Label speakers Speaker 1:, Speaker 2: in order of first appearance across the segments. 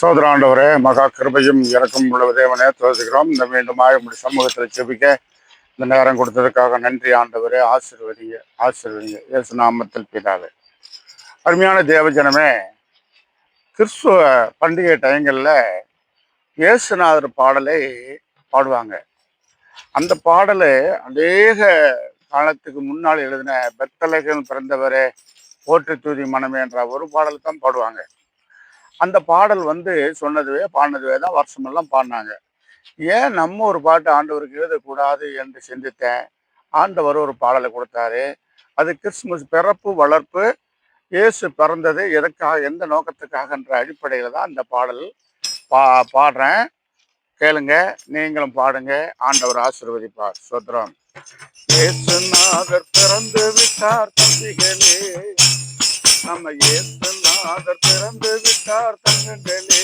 Speaker 1: சோதராண்டவரே மகா கிருபையும் இறக்கம் உள்ள தேவனே இந்த மீண்டுமாய் உங்களுடைய சமூகத்தில் செபிக்க இந்த நேரம் கொடுத்ததுக்காக நன்றி ஆண்டவரே ஆசிர்வதிங்க ஆசிர்வதிங்க. இயேசு நாமத்தில் பிதாவே. அருமையான தேவஜனமே கிறிஸ்துவ பண்டிகை டயங்களில் இயேசுநாதர் பாடலை பாடுவாங்க. அந்த பாடலை அநேக காலத்துக்கு முன்னால் எழுதின பெத்தலைகள் பிறந்தவரே போற்று தூதி மனமே என்ற ஒரு பாடல் தான் பாடுவாங்க. அந்த பாடல் வந்து சொன்னதுவே பாடினதுவே தான் வருஷமெல்லாம் பாடினாங்க. ஏன் நம்ம ஒரு பாட்டு ஆண்டவருக்கு எழுதக்கூடாது என்று சிந்தித்தேன்? ஆண்டவர் ஒரு பாடலை கொடுத்தாரு. அது கிறிஸ்துமஸ் பிறப்பு வளர்ப்பு இயேசு பிறந்தது எதற்காக எந்த நோக்கத்துக்காகன்ற அடிப்படையில் தான் அந்த பாடல் பா பாடுறேன். கேளுங்க நீங்களும் பாடுங்க. ஆண்டவர் ஆசிர்வதிப்பார். சுத்ரம் இயேசுநாதர் பிறந்து விட்டார் தம்பிகளே. நம்ம இயேசுநாதர் பிறந்து விட்டார் தங்கங்களே.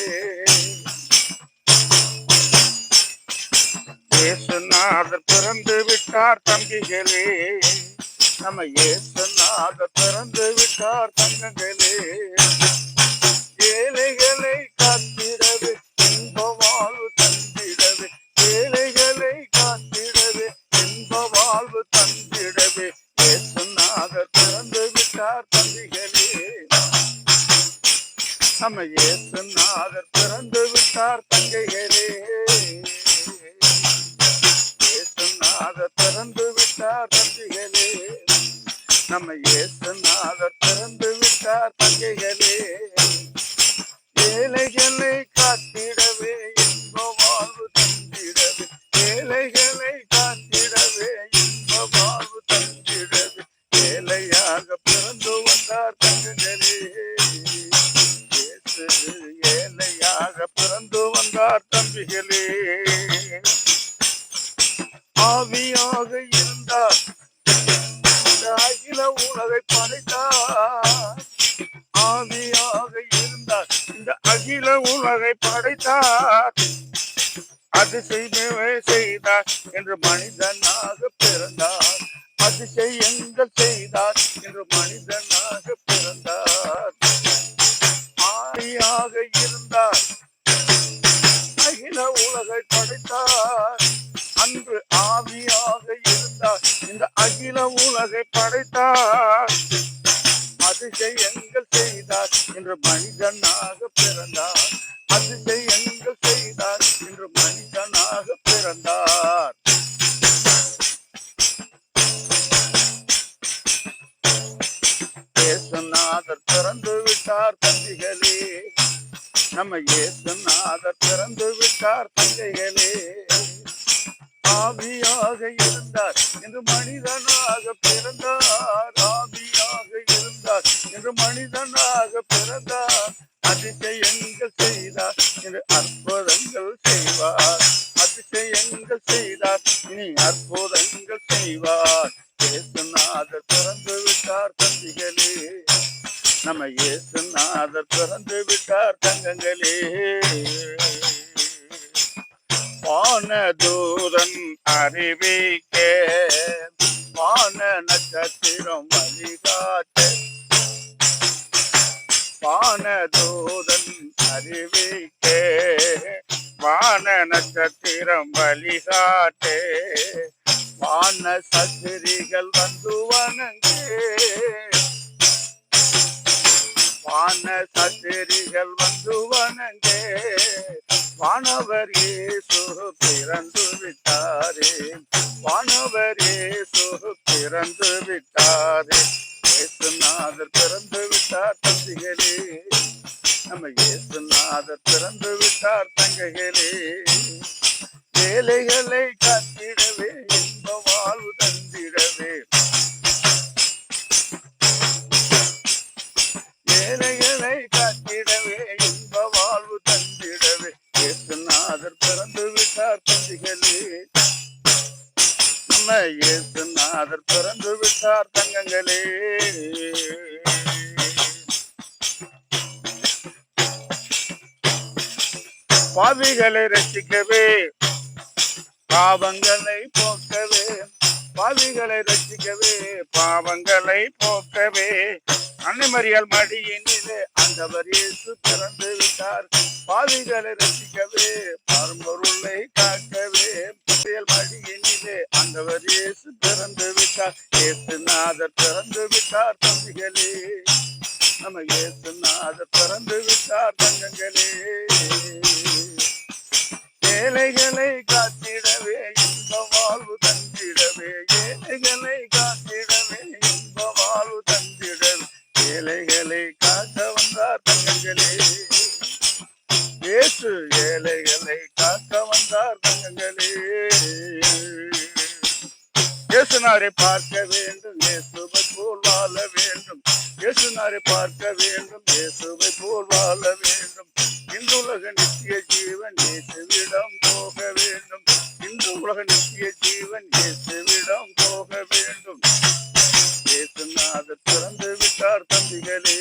Speaker 1: இயேசுநாதர் பிறந்து விட்டார் தம்பிகளே. நம்ம இயேசுநாதர் பிறந்து விட்டார் தங்கங்களே. ஏழைகள் நம்ம இயேசுநாதர் பிறந்து விட்டார் தங்கைகளே. ஏசுநாதர் பிறந்து விட்டார் தம்பிகளே நம்ம ஏசுநாதர் பிறந்து விட்டார் தங்கைகளே. ஏழைகளை காத்திடவே ஆவியாக இருந்தார். இந்த அகில உலகை படைத்தார். ஆவியாக இருந்தார். இந்த அகில உலகை படைத்தார். அதிசயமே செய்தார் என்று மனிதனாக பிறந்தார். அதிசயங்கள் செய்தார் என்று மனிதனாக பிறந்தார். ஆவியாக அகில உலகை படைத்தார். அதிசயங்கள் செய்தார் என்று மனிதனாக பிறந்தார். அதிசயங்கள் செய்தார் என்று மனிதனாக பிறந்தார். இயேசுநாதர் பிறந்து விட்டார் தம்பிகளே நம்ம இயேசுநாதர் பிறந்து விட்டார் தந்தைகளே ஆவியாக இருந்தார் என்று மனிதனாக பிறந்தார். ஆவியாக இருந்தார் என்று மனிதனாக பிறந்தார். அதிசயங்கள் செய்தார் என்று அற்புதங்கள் செய்வார். அதிசயங்கள் செய்தார் இனி அற்புதங்கள் செய்வார். இயேசுநாதர் பிறந்து விட்டார் தம்பிகளே. நம்ம இயேசுநாதர் பிறந்து விட்டார் தங்கங்களே. வானதூதன் அறிவிக்கே. வான நட்சத்திரம் வழிகாட்ட. வானதூதன் அறிவிக்கே. வான நட்சத்திரம் வழிகாட்டே. வான சத்திரிகள் வந்து வணங்கே. வான சத்திரிகள் வந்து வணங்கே. வானவர் ஏ விட்டார் நம்ம இயேசுநாதர் திறந்து விட்டார் தங்ககளே. வேலைகளை காத்திடவே இன்ப வாழ்வு தந்திடவே. வேலைகளை காத்திடவே இன்ப வாழ்வு தந்திடவே. இயேசுநாதர் பிறந்து விட்டார் தந்திகளே நம்ம இயேசுநாதர் பிறந்து விட்டார் தங்கங்களே. பாவிகளை ரசிக்கவே. பாவங்களை போக்கவே. பாவிகளை ரசிக்கவே. பாவங்களை போக்கவே. அன்னைமறியால் மடியினிலே அந்தவர் இயேசு பிறந்து விட்டார். பாவிகளை ரசிக்கவே. பரம்பொருளை காக்கவே. புயல் மடியினிலே அந்தவர் இயேசு பிறந்து விட்டார். இயேசுநாதர் பிறந்து விட்டார் தம்பிகளே. நம்ம இயேசுநாதர் பிறந்து விட்டார் தங்கங்களே. ஏழைகளை காத்திடவே இந்த வாழ்வு தந்திடவே. ஏழைகளை காத்திடவே இந்த வாழ்வு தந்திடவே. ஏழைகளை காக்க வந்தார் தங்கங்களே. இயேசு ஏழைகளை காக்க வந்தார் தங்கங்களே. இயேசுனாரை பார்க்க வேண்டும் இயேசுவை போல் வாழ வேண்டும். இயேசுனாரை பார்க்க வேண்டும் இயேசுவை போல் வாழ வேண்டும். இந்துலக நித்திய ஜீவன் இயேசுவிடம் வேண்டும். இந்த உலக நித்திய ஜீவன் இயேசுவிடம் போக வேண்டும். இயேசுநாதர் திறந்து விட்டார் தம்பிகளே.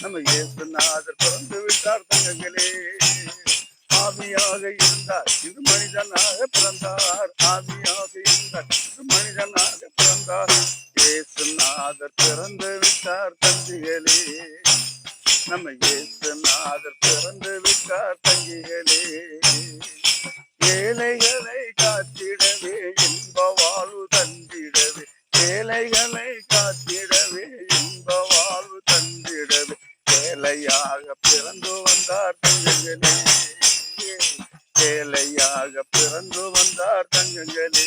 Speaker 1: நம்ம இயேசுநாதர் பிறந்து விட்டார் தங்கங்களே. ஆவியாக இருந்தார். இது மனிதனாக பிறந்தார். ஆவியாக இருந்தார். இது மனிதனாக பிறந்தார். இயேசுநாதர் பிறந்து விட்டார் தம்பிகளே. நம்ம இயேசுநாதர் பிறந்து விட்டார் தங்கிகளே. ஏழைகளை காத்திடவே இன்ப வாழ்வு தந்திடவே. ஏழைகளை காத்திடவே இன்ப வாழ்வு தந்திடவே. ஏழையாக பிறந்து வந்தார் தங்கங்களே. ஏழையாக பிறந்து வந்தார் தங்கங்களே.